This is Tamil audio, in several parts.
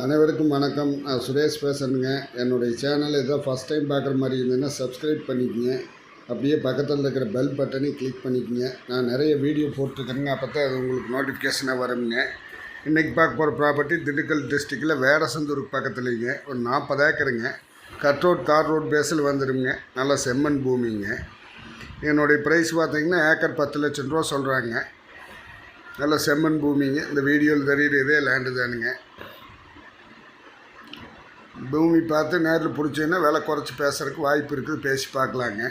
அனைவருக்கும் வணக்கம். நான் சுரேஷ் பேசுகிறேங்க என்னுடைய சேனல் ஏதோ ஃபஸ்ட் டைம் பார்க்குற மாதிரி இருந்ததுன்னா சப்ஸ்கிரைப் பண்ணிக்கோங்க. அப்படியே பக்கத்தில் இருக்கிற பெல் பட்டனையும் கிளிக் பண்ணிக்கோங்க. நான் நிறைய வீடியோ போட்டிருக்கேங்க அப்போ தான் அது உங்களுக்கு நோட்டிஃபிகேஷனாக வருங்க. இன்றைக்கி பார்க்க போகிற ப்ராப்பர்ட்டி திண்டுக்கல் டிஸ்ட்ரிக்டில் வேடசந்தூருக்கு பக்கத்துலேங்க. ஒரு நாற்பது ஏக்கருங்க. கட் ரோட் தார் ரோட் பேஸில் வந்துடுங்க நல்ல செம்மண் பூமிங்க. என்னுடைய ப்ரைஸ் பார்த்தீங்கன்னா ஏக்கர் பத்து லட்சம் ரூபா சொல்கிறாங்க நல்ல செம்மண் பூமிங்க. இந்த வீடியோவில் தெரியுற இதே லேண்டு தானுங்க. பூமி பார்த்து நேரில் பிடிச்சிங்கன்னா விலை குறைச்சி பேசுகிறதுக்கு வாய்ப்பு இருக்குது பேசி பார்க்கலாங்க.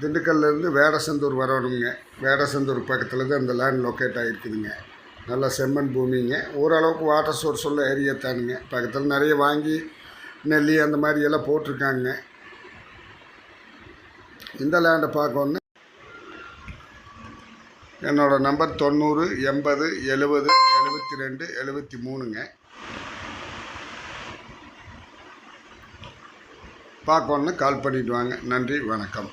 திண்டுக்கல்லேருந்து வேடசந்தூர் வரணுங்க. வேடசந்தூர் பக்கத்தில் தான் இந்த லேண்ட் லொக்கேட் ஆகிருக்குதுங்க நல்லா செம்மண் பூமிங்க. ஓரளவுக்கு வாட்டர் சோர்ஸ் உள்ள ஏரியா தானுங்க. பக்கத்தில் நிறைய வாங்கி நெல்லி அந்த மாதிரி எல்லாம் போட்டிருக்காங்க. இந்த லேண்டை பார்க்கணுன்னு என்னோடய நம்பர் தொண்ணூறு எண்பது எழுபது எழுபத்தி ரெண்டு எழுபத்தி மூணுங்க பார்க்கணுன்னு கால் பண்ணிவிட்டு வாங்க. நன்றி வணக்கம்.